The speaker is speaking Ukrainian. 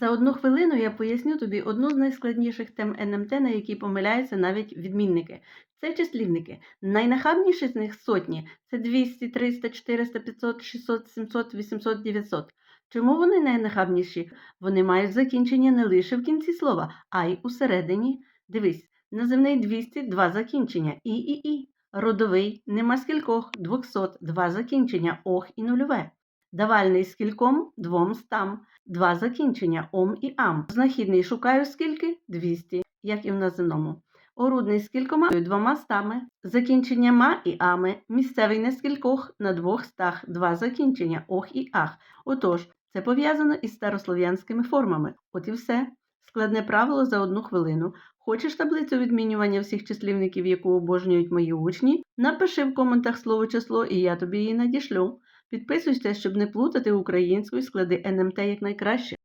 За одну хвилину я поясню тобі одну з найскладніших тем НМТ, на які помиляються навіть відмінники. Це числівники. Найнахабніші з них сотні це 200, 300, 400, 500, 600, 700, 800, 900. Чому вони найнахабніші? Вони мають закінчення не лише в кінці слова, а й усередині. Дивись, називний 200 – два закінчення і і і. Родовий нема скількох 200 – два закінчення ох і нульове. Давальний скільком двом стам. Два закінчення ом і ам. Знахідний шукаю скільки? 200, як і в називному. Орудний з кількома двома стами. Закінчення ма і ами. Місцевий не з кількох на двох стах. Два закінчення ох і ах. Отож, це пов'язано із старослов'янськими формами. От і все. Складне правило за одну хвилину. Хочеш таблицю відмінювання всіх числівників, яку обожнюють мої учні? Напиши в коментах слово число, і я тобі її надішлю. Підписуйся, щоб не плутати українську і склади НМТ якнайкраще.